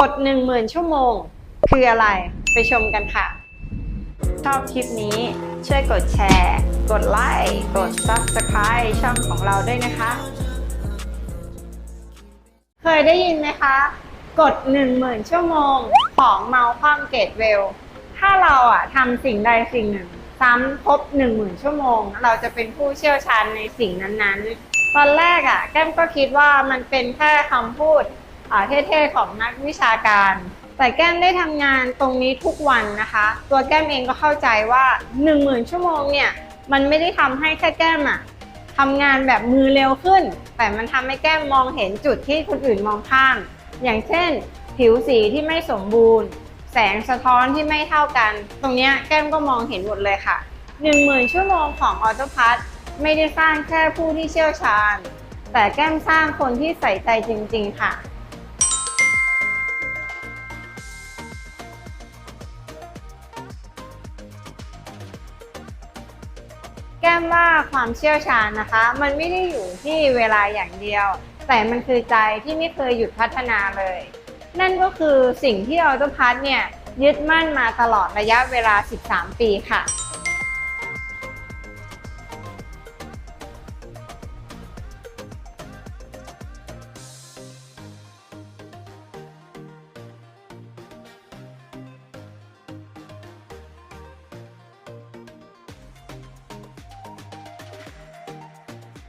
กด 10,000 ชั่วโมง คืออะไรไปชมกันค่ะ ชอบคลิปนี้ช่วยกดแชร์ กดไลค์กด Subscribe ช่องของเราด้วยนะคะ เคยได้ยินไหมคะ กด 10,000 ชั่วโมง ของเมาความเกตเวล ถ้าเราอะทำสิ่งใดสิ่งหนึ่ง ซ้ำครบ 10,000 ชั่วโมง เราจะเป็นผู้เชี่ยวชาญในสิ่งนั้นๆ ตอนแรกอะแก้มก็คิดว่ามันเป็นแค่คำพูด เท่ๆของนักวิชาการ แต่แก้มได้ทำงานตรงนี้ทุกวันนะคะ ตัวแก้มเองก็เข้าใจว่า 10,000 ชั่วโมงเนี่ย มันไม่ได้ทำให้แค่แก้มอะทำงานแบบมือเร็วขึ้น แต่มันทำให้แก้มมองเห็นจุดที่คนอื่นมองข้าม อย่างเช่น ผิวสีที่ไม่สมบูรณ์ แสงสะท้อนที่ไม่เท่ากัน ตรงนี้แก้มก็มองเห็นหมดเลยค่ะ 10,000 ชั่วโมงของออโตพัทไม่ได้สร้างแค่ผู้ที่เชี่ยวชาญ แต่แก้มสร้างคนที่ใส่ใจจริง ๆ ค่ะ แก้มว่าความเชี่ยวชาญนะคะ มันไม่ได้อยู่ที่เวลาอย่างเดียว แต่มันคือใจที่ไม่เคยหยุดพัฒนาเลย นั่นก็คือสิ่งที่ออโตพัทเนี่ยยึดมั่นมาตลอดระยะเวลา 13 ปีค่ะ